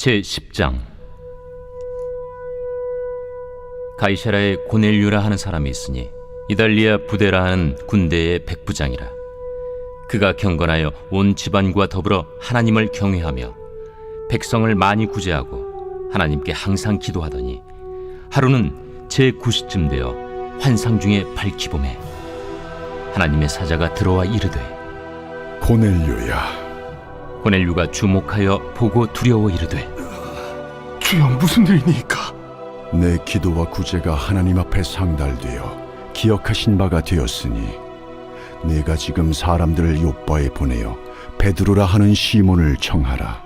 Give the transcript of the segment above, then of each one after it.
제 10장. 가이사라에 고넬류라 하는 사람이 있으니 이달리아 부대라 하는 군대의 백부장이라. 그가 경건하여 온 집안과 더불어 하나님을 경외하며 백성을 많이 구제하고 하나님께 항상 기도하더니 하루는 제 9시쯤 되어 환상 중에 밝히봄에 하나님의 사자가 들어와 이르되 고넬료야, 고넬류가 주목하여 보고 두려워 이르되 주여 무슨 일이니까? 내 기도와 구제가 하나님 앞에 상달되어 기억하신 바가 되었으니 내가 지금 사람들을 요바에 보내어 베드로라 하는 시몬을 청하라.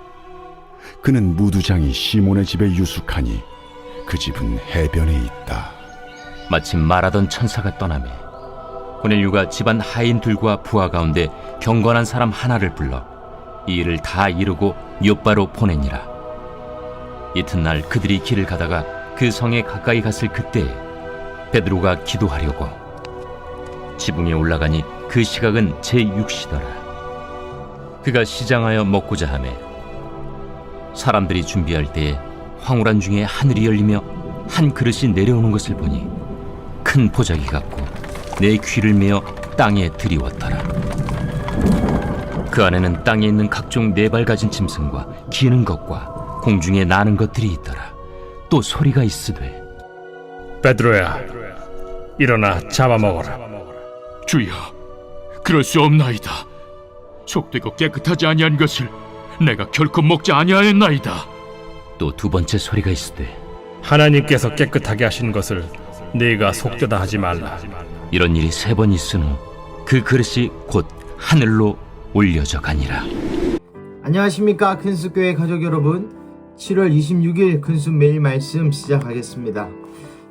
그는 무두장이 시몬의 집에 유숙하니 그 집은 해변에 있다. 마침 말하던 천사가 떠나매 고넬류가 집안 하인들과 부하 가운데 경건한 사람 하나를 불러 이 일을 다 이루고 요바로 보내니라 이튿날 그들이 길을 가다가 그 성에 가까이 갔을 그때에 베드로가 기도하려고 지붕에 올라가니 그 시각은 제6시더라 그가 시장하여 먹고자 하매 사람들이 준비할 때에 황홀한 중에 하늘이 열리며 한 그릇이 내려오는 것을 보니 큰 보자기 같고 내 귀를 메어 땅에 들이웠더라. 그 안에는 땅에 있는 각종 네 발 가진 짐승과 기는 것과 공중에 나는 것들이 있더라. 또 소리가 있으되 베드로야, 일어나 잡아먹어라. 주여, 그럴 수 없나이다. 속되고 깨끗하지 아니한 것을 내가 결코 먹지 아니하였나이다. 또 두 번째 소리가 있으되 하나님께서 깨끗하게 하신 것을 네가 속되다 하지 말라. 이런 일이 세 번 있은 후 그 그릇이 곧 하늘로 올려져 가니라. 안녕하십니까 큰숲교회 가족 여러분. 7월 26일 큰숲 매일 말씀 시작하겠습니다.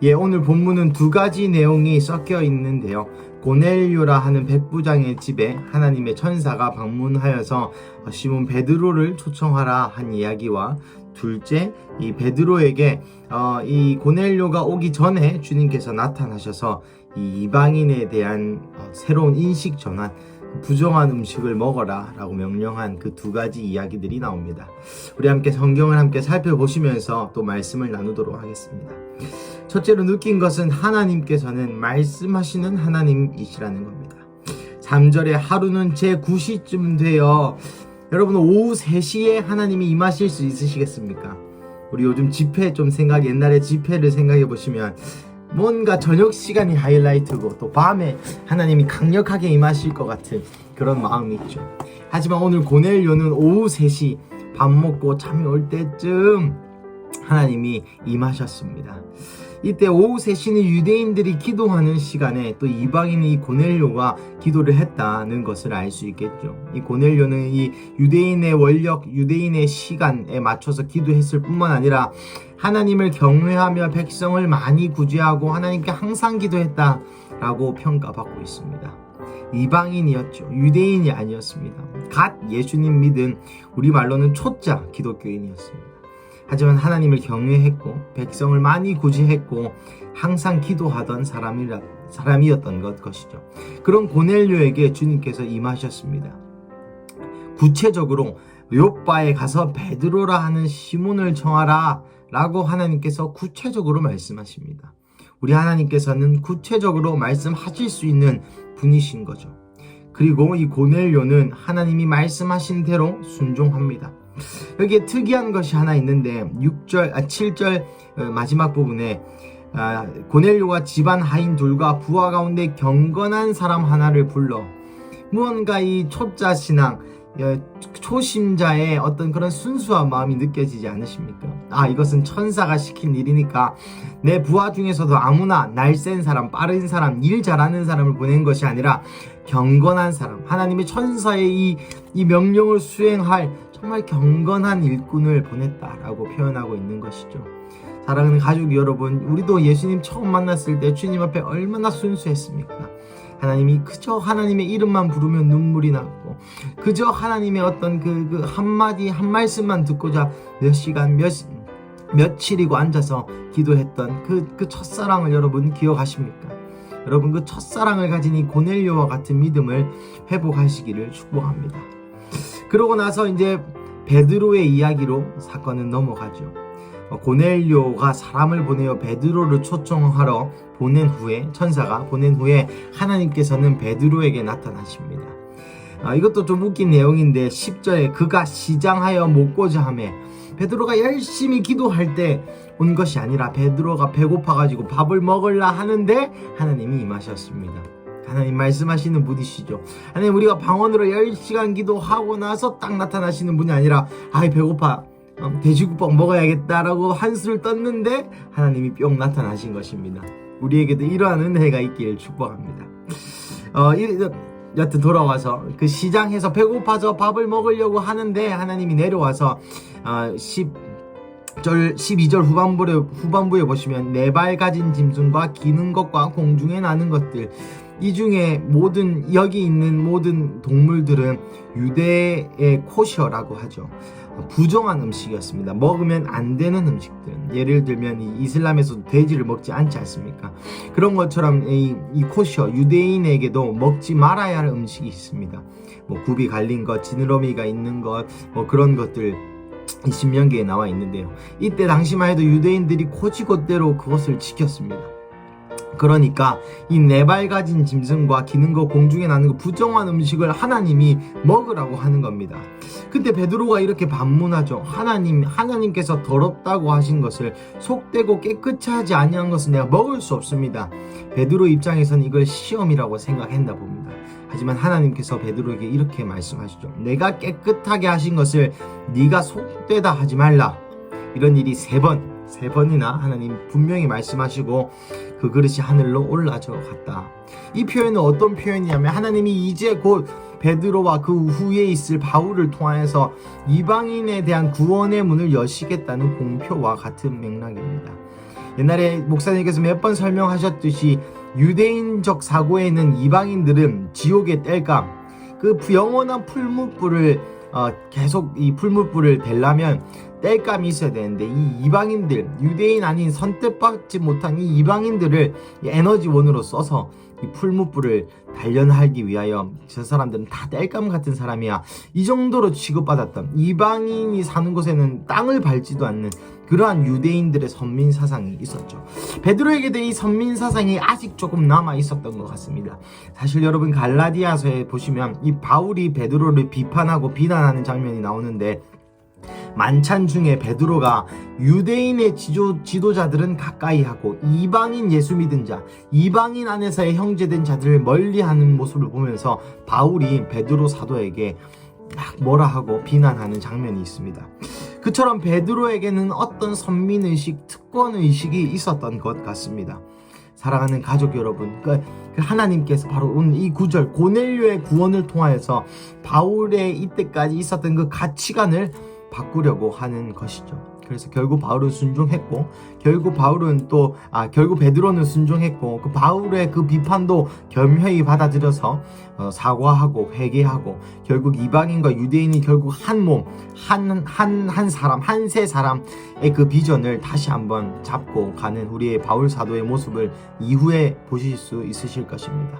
예 오늘 본문은 두 가지 내용이 섞여 있는데요. 고넬료라 하는 백부장의 집에 하나님의 천사가 방문하여서 시몬 베드로를 초청하라 한 이야기와 둘째 이 베드로에게 어, 이 고넬료가 오기 전에 주님께서 나타나셔서 이 이방인에 대한 어, 새로운 인식 전환 부정한 음식을 먹어라 라고 명령한 그 두 가지 이야기들이 나옵니다. 우리 함께 성경을 함께 살펴보시면서 또 말씀을 나누도록 하겠습니다. 첫째로 느낀 것은 하나님께서는 말씀하시는 하나님이시라는 겁니다. 3절에 하루는 제 9시쯤 되어 여러분 오후 3시에 하나님이 임하실 수 있으시겠습니까? 우리 요즘 집회 좀 생각 옛날에 집회를 생각해 보시면 뭔가 저녁 시간이 하이라이트고 또 밤에 하나님이 강력하게 임하실 것 같은 그런 마음이 있죠. 하지만 오늘 고넬료는 오후 3시 밥 먹고 잠이 올 때쯤 하나님이 임하셨습니다. 이때 오후 3시는 유대인들이 기도하는 시간에 또 이방인의 이 고넬료가 기도를 했다는 것을 알 수 있겠죠. 이 고넬료는 이 유대인의 원력, 유대인의 시간에 맞춰서 기도했을 뿐만 아니라 하나님을 경외하며 백성을 많이 구제하고 하나님께 항상 기도했다라고 평가받고 있습니다. 이방인이었죠. 유대인이 아니었습니다. 갓 예수님 믿은 우리말로는 초짜 기독교인이었습니다. 하지만 하나님을 경외했고 백성을 많이 구제했고 항상 기도하던 사람이라, 사람이었던 것 것이죠. 그런 고넬료에게 주님께서 임하셨습니다. 구체적으로 요바에 가서 베드로라 하는 시몬을 청하라 라고 하나님께서 구체적으로 말씀하십니다. 우리 하나님께서는 구체적으로 말씀하실 수 있는 분이신 거죠. 그리고 이 고넬료는 하나님이 말씀하신 대로 순종합니다. 여기에 특이한 것이 하나 있는데 6절 아 7절 어, 마지막 부분에 아, 고넬료가 집안 하인 둘과 부하 가운데 경건한 사람 하나를 불러 무언가 이 초자 신앙 어, 초심자의 어떤 그런 순수한 마음이 느껴지지 않으십니까? 아 이것은 천사가 시킨 일이니까 내 부하 중에서도 아무나 날쌘 사람, 빠른 사람, 일 잘하는 사람을 보낸 것이 아니라 경건한 사람, 하나님의 천사의 이, 이 명령을 수행할 정말 경건한 일꾼을 보냈다라고 표현하고 있는 것이죠. 사랑하는 가족 여러분, 우리도 예수님 처음 만났을 때 주님 앞에 얼마나 순수했습니까? 하나님이 그저 하나님의 이름만 부르면 눈물이 났고 그저 하나님의 어떤 그, 그 한마디 한 말씀만 듣고자 몇 시간 몇 며칠이고 앉아서 기도했던 그, 그 첫사랑을 여러분 기억하십니까? 여러분 그 첫사랑을 가진 이 고넬료와 같은 믿음을 회복하시기를 축복합니다. 그러고 나서 이제 베드로의 이야기로 사건은 넘어가죠. 어, 고넬료가 사람을 보내어 베드로를 초청하러 보낸 후에 천사가 보낸 후에 하나님께서는 베드로에게 나타나십니다. 아, 이것도 좀 웃긴 내용인데 10절에 그가 시장하여 먹고자 하매 베드로가 열심히 기도할 때 온 것이 아니라 베드로가 배고파 가지고 밥을 먹을라 하는데 하나님이 임하셨습니다. 하나님 말씀하시는 분이시죠. 하나님 우리가 방언으로 10시간 기도하고 나서 딱 나타나시는 분이 아니라 아이 배고파 어, 돼지국밥 먹어야겠다라고 한술을 떴는데 하나님이 뿅 나타나신 것입니다. 우리에게도 이러한 은혜가 있기를 축복합니다. 어, 이, 여튼 돌아와서 그 시장에서 배고파서 밥을 먹으려고 하는데 하나님이 내려와서 어, 10절 12절 후반부에 후반부에 보시면 네 발 가진 짐승과 기는 것과 공중에 나는 것들 이 중에 모든 여기 있는 모든 동물들은 유대의 코셔라고 하죠. 부정한 음식이었습니다. 먹으면 안 되는 음식들. 예를 들면 이 이슬람에서도 돼지를 먹지 않지 않습니까? 그런 것처럼 이, 이 코셔 유대인에게도 먹지 말아야 할 음식이 있습니다. 뭐 굽이 갈린 것, 지느러미가 있는 것, 뭐 그런 것들 이 신명기에 나와 있는데요. 이때 당시만 해도 유대인들이 코지곳대로 그것을 지켰습니다. 그러니까 이 네 발 가진 짐승과 기는 거 공중에 나는 거 부정한 음식을 하나님이 먹으라고 하는 겁니다. 근데 베드로가 이렇게 반문하죠. 하나님 하나님께서 더럽다고 하신 것을 속되고 깨끗이 하지 아니한 것은 내가 먹을 수 없습니다. 베드로 입장에서는 이걸 시험이라고 생각했나 봅니다. 하지만 하나님께서 베드로에게 이렇게 말씀하시죠. 내가 깨끗하게 하신 것을 네가 속되다 하지 말라. 이런 일이 세 번, 세 번이나 하나님 분명히 말씀하시고 그 그릇이 하늘로 올라져 갔다. 이 표현은 어떤 표현이냐면 하나님이 이제 곧 베드로와 그 후에 있을 바울을 통하여서 이방인에 대한 구원의 문을 여시겠다는 공표와 같은 맥락입니다. 옛날에 목사님께서 몇 번 설명하셨듯이 유대인적 사고에는 이방인들은 지옥의 땔감, 그 영원한 풀무불을 어, 계속 이 풀무불을 대려면 땔감이 있어야 되는데 이 이방인들 유대인 아닌 선택받지 못한 이 이방인들을 이 에너지원으로 써서 이 풀무불을 단련하기 위하여 저 사람들은 다 땔감 같은 사람이야 이 정도로 취급받았던 이방인이 사는 곳에는 땅을 밟지도 않는 그러한 유대인들의 선민 사상이 있었죠. 베드로에게도 이 선민 사상이 아직 조금 남아 있었던 것 같습니다. 사실 여러분 갈라디아서에 보시면 이 바울이 베드로를 비판하고 비난하는 장면이 나오는데 만찬 중에 베드로가 유대인의 지도, 지도자들은 가까이 하고 이방인 예수 믿은 자, 이방인 안에서의 형제된 자들을 멀리 하는 모습을 보면서 바울이 베드로 사도에게 막 뭐라 하고 비난하는 장면이 있습니다. 그처럼 베드로에게는 어떤 선민의식, 특권의식이 있었던 것 같습니다. 사랑하는 가족 여러분, 그 하나님께서 바로 오늘 이 구절 고넬료의 구원을 통하여서 바울의 이때까지 있었던 그 가치관을 바꾸려고 하는 것이죠. 그래서 결국 바울은 순종했고 결국 바울은 또 아 결국 베드로는 순종했고 그 바울의 그 비판도 겸허히 받아들여서 어, 사과하고 회개하고 결국 이방인과 유대인이 결국 한 몸 한 한 한 사람 한 세 사람의 그 비전을 다시 한번 잡고 가는 우리의 바울 사도의 모습을 이후에 보실 수 있으실 것입니다.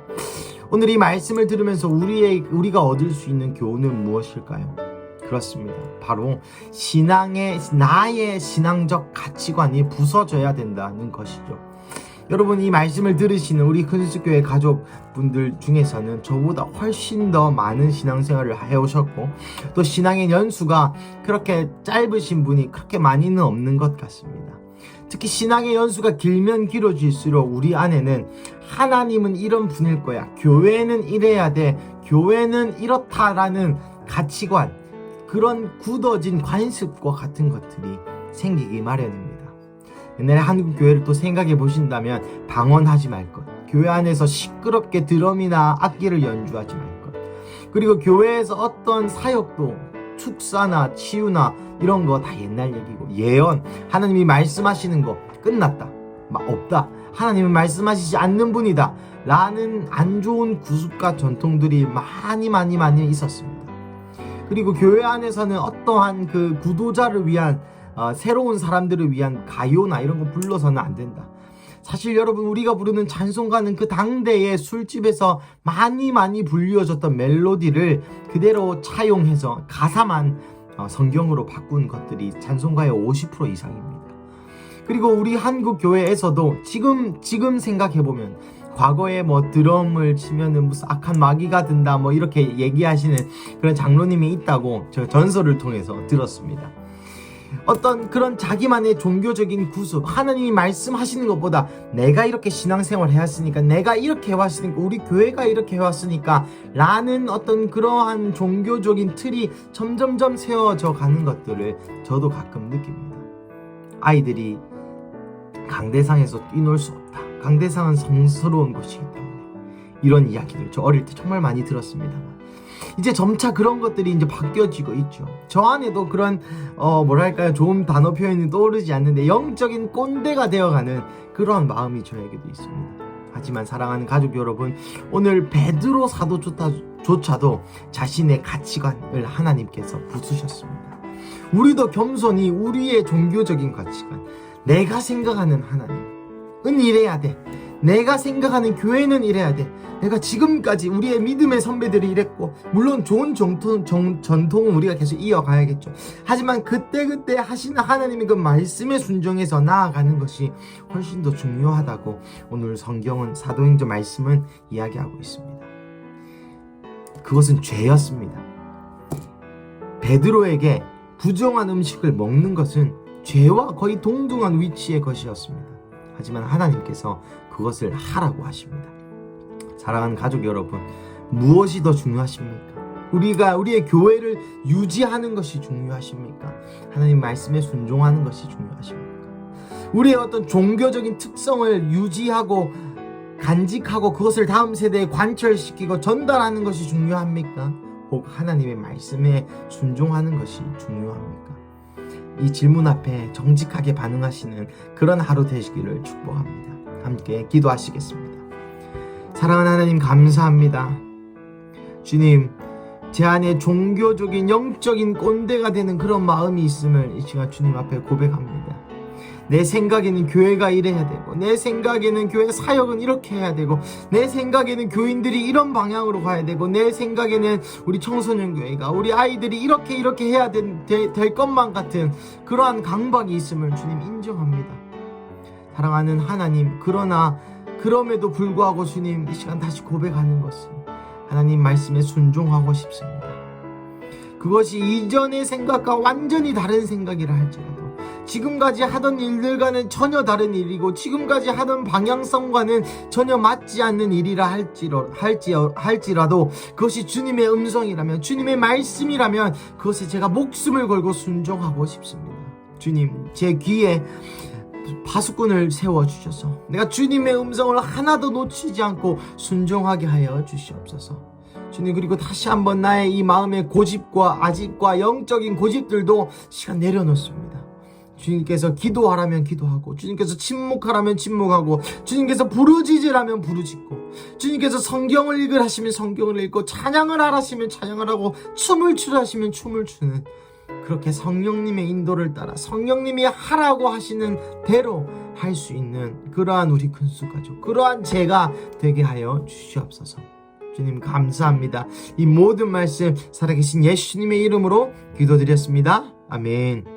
오늘 이 말씀을 들으면서 우리의 우리가 얻을 수 있는 교훈은 무엇일까요? 그렇습니다. 바로 신앙의 나의 신앙적 가치관이 부서져야 된다는 것이죠. 여러분 이 말씀을 들으시는 우리 큰수교회 가족분들 중에서는 저보다 훨씬 더 많은 신앙생활을 해오셨고 또 신앙의 연수가 그렇게 짧으신 분이 그렇게 많이는 없는 것 같습니다. 특히 신앙의 연수가 길면 길어질수록 우리 안에는 하나님은 이런 분일 거야. 교회는 이래야 돼. 교회는 이렇다라는 가치관, 그런 굳어진 관습과 같은 것들이 생기기 마련입니다. 옛날에 한국 교회를 또 생각해 보신다면 방언하지 말 것, 교회 안에서 시끄럽게 드럼이나 악기를 연주하지 말 것, 그리고 교회에서 어떤 사역도 축사나 치유나 이런 거 다 옛날 얘기고 예언 하나님이 말씀하시는 거 끝났다 막 없다 하나님은 말씀하시지 않는 분이다 라는 안 좋은 구습과 전통들이 많이 많이 많이 있었습니다. 그리고 교회 안에서는 어떠한 그 구도자를 위한 어, 새로운 사람들을 위한 가요나 이런 거 불러서는 안 된다. 사실 여러분 우리가 부르는 찬송가는 그 당대의 술집에서 많이 많이 불려졌던 멜로디를 그대로 차용해서 가사만 어, 성경으로 바꾼 것들이 찬송가의 50% 이상입니다. 그리고 우리 한국 교회에서도 지금 지금 생각해 보면 과거에 뭐 드럼을 치면은 무슨 악한 마귀가 든다 뭐 이렇게 얘기하시는 그런 장로님이 있다고 저 전설을 통해서 들었습니다. 어떤 그런 자기만의 종교적인 구습, 하나님이 말씀하시는 것보다 내가 이렇게 신앙생활 해왔으니까, 내가 이렇게 해왔으니까, 우리 교회가 이렇게 해왔으니까, 라는 어떤 그러한 종교적인 틀이 점점점 세워져 가는 것들을 저도 가끔 느낍니다. 아이들이 강대상에서 뛰놀 수 없다. 강대상은 성스러운 곳이기 때문에. 이런 이야기들 저 어릴 때 정말 많이 들었습니다만. 이제 점차 그런 것들이 이제 바뀌어지고 있죠. 저 안에도 그런 어 뭐랄까요 좋은 단어 표현이 떠오르지 않는데 영적인 꼰대가 되어가는 그런 마음이 저에게도 있습니다. 하지만 사랑하는 가족 여러분, 오늘 베드로 사도조차도 자신의 가치관을 하나님께서 부수셨습니다. 우리도 겸손히 우리의 종교적인 가치관, 내가 생각하는 하나님은 이래야 돼. 내가 생각하는 교회는 이래야 돼. 내가 지금까지 우리의 믿음의 선배들이 이랬고, 물론 좋은 정통, 정, 전통은 우리가 계속 이어가야겠죠. 하지만 그때그때 하시는 하나님의 그 말씀에 순종해서 나아가는 것이 훨씬 더 중요하다고 오늘 성경은 사도행전 말씀은 이야기하고 있습니다. 그것은 죄였습니다. 베드로에게 부정한 음식을 먹는 것은 죄와 거의 동등한 위치의 것이었습니다. 하지만 하나님께서 그것을 하라고 하십니다. 사랑하는 가족 여러분, 무엇이 더 중요하십니까? 우리가 우리의 교회를 유지하는 것이 중요하십니까? 하나님 말씀에 순종하는 것이 중요하십니까? 우리의 어떤 종교적인 특성을 유지하고 간직하고 그것을 다음 세대에 관철시키고 전달하는 것이 중요합니까? 혹 하나님의 말씀에 순종하는 것이 중요합니까? 이 질문 앞에 정직하게 반응하시는 그런 하루 되시기를 축복합니다. 함께 기도하시겠습니다. 사랑하는 하나님 감사합니다. 주님, 제 안에 종교적인 영적인 꼰대가 되는 그런 마음이 있음을 이 시간 주님 앞에 고백합니다. 내 생각에는 교회가 이래야 되고, 내 생각에는 교회 사역은 이렇게 해야 되고, 내 생각에는 교인들이 이런 방향으로 가야 되고, 내 생각에는 우리 청소년 교회가, 우리 아이들이 이렇게 이렇게 해야 된, 되, 될 것만 같은 그러한 강박이 있음을 주님 인정합니다. 사랑하는 하나님, 그러나 그럼에도 불구하고 주님 이 시간 다시 고백하는 것은 하나님 말씀에 순종하고 싶습니다. 그것이 이전의 생각과 완전히 다른 생각이라 할지라도 지금까지 하던 일들과는 전혀 다른 일이고 지금까지 하던 방향성과는 전혀 맞지 않는 일이라 할지로, 할지, 할지라도 그것이 주님의 음성이라면 주님의 말씀이라면 그것에 제가 목숨을 걸고 순종하고 싶습니다. 주님 제 귀에 파수꾼을 세워주셔서 내가 주님의 음성을 하나도 놓치지 않고 순종하게 하여 주시옵소서. 주님 그리고 다시 한번 나의 이 마음의 고집과 아집과 영적인 고집들도 시간 내려놓습니다. 주님께서 기도하라면 기도하고 주님께서 침묵하라면 침묵하고 주님께서 부르짖으라면 부르짖고 주님께서 성경을 읽으라시면 성경을 읽고 찬양을 하라시면 찬양을 하고 춤을 추라시면 춤을 추는 그렇게 성령님의 인도를 따라 성령님이 하라고 하시는 대로 할 수 있는 그러한 우리 큰수 가족 그러한 제가 되게 하여 주시옵소서. 주님 감사합니다. 이 모든 말씀 살아계신 예수님의 이름으로 기도드렸습니다. 아멘